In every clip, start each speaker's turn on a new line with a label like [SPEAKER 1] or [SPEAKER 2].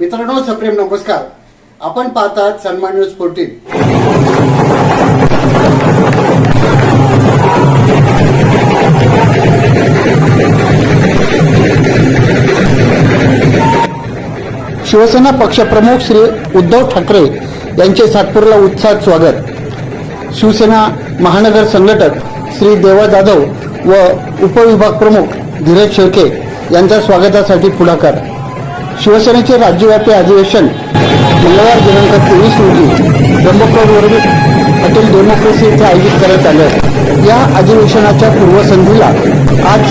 [SPEAKER 1] मित्रांनो सप्रेम नमस्कार. आपण पाहतात सन्मान न्यूज फोर्टीन शिवसेना पक्षप्रमुख श्री उद्धव ठाकरे यांचे सातपूरला उत्साहात स्वागत. शिवसेना महानगर संघटक श्री देवा जाधव व उपविभाग प्रमुख धीरज शेळके यांच्या स्वागतासाठी पुढाकार. शिवसेनेचे राज्यव्यापी अधिवेशन मंगळवार दिनांक तेवीस रोजी ब्रह्मपुरवरील हॉटेल डेमोक्रेसी येथे आयोजित करण्यात आले आहे. या अधिवेशनाच्या पूर्वसंधीला आज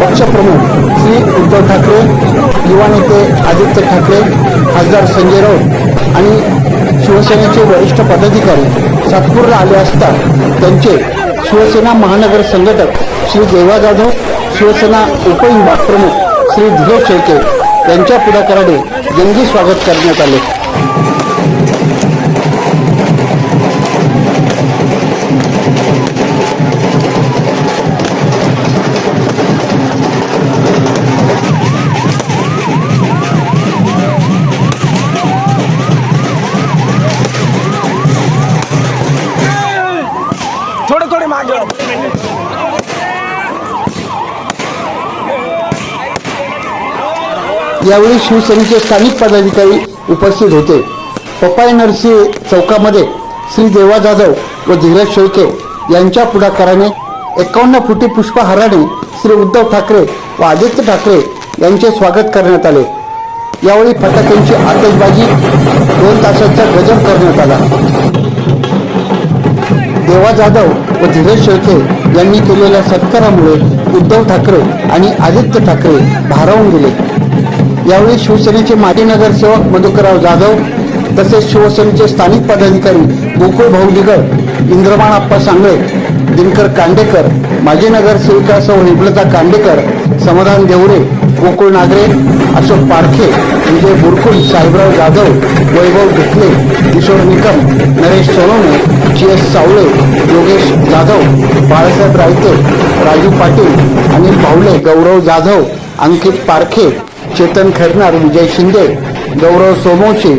[SPEAKER 1] पक्षप्रमुख श्री उद्धव ठाकरे युवा नेते आदित्य ठाकरे खासदार संजय राऊत आणि शिवसेनेचे वरिष्ठ पदाधिकारी सातपूरला आले असता त्यांचे शिवसेना महानगर संघटक श्री देवा जाधव शिवसेना उपविभाग प्रमुख श्री धीरज शेळके यांच्या पुढाकाराने जंगी स्वागत करण्यात आले. यावेळी शिवसेनेचे स्थानिक पदाधिकारी उपस्थित होते. पपाय नरसिंह चौकामध्ये श्री देवा जाधव व धीरज शेळके यांच्या पुढाकाराने एकावन्न फुटी पुष्पहाराने श्री उद्धव ठाकरे व आदित्य ठाकरे यांचे स्वागत करण्यात आले. यावेळी फटाक्यांची आतषबाजी दोन तासाचा गजब करण्यात आला. देवा जाधव व धीरज शेळके यांनी केलेल्या सत्कारामुळे उद्धव ठाकरे आणि आदित्य ठाकरे भारावून गेले. यावेळी शिवसेनेचे माजी नगरसेवक मधुकरराव जाधव तसेच शिवसेनेचे स्थानिक पदाधिकारी गोकुळ भाऊ निगड इंद्रमान आप्पा सांगळे दिनकर कांडेकर माजी नगरसेविका सौ Kandekar Samadhan Deore Gokul Nagare Ashok Parkhe Vijay Burkul Sahebrao Jadhav Vaibhav Dhukle Kishor Nikam Naresh Sonawane G S Sawale Yogesh Jadhav Balasaheb Raite Raju Patil Anil Bhavle Gaurav Jadhav Ankit Parkhe Chetan Khairnar Vijay Shinde Gaurav Somvanshi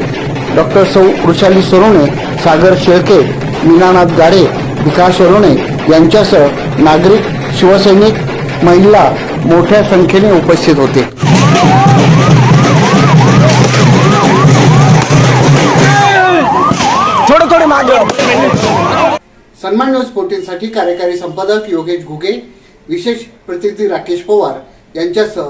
[SPEAKER 1] doctor सौ वृषाली सोरोणे सागर शेळके मीनानाथ गाडे विकास सोरोणे यांच्यासह नागरिक शिवसैनिक महिला मोठ्या संख्येने उपस्थित होते.
[SPEAKER 2] थोडे थोडे
[SPEAKER 1] सन्मान न्यूज फोर्टीन साठी कार्यकारी संपादक योगेश घुगे विशेष प्रतिनिधी राकेश पवार यांच्यासह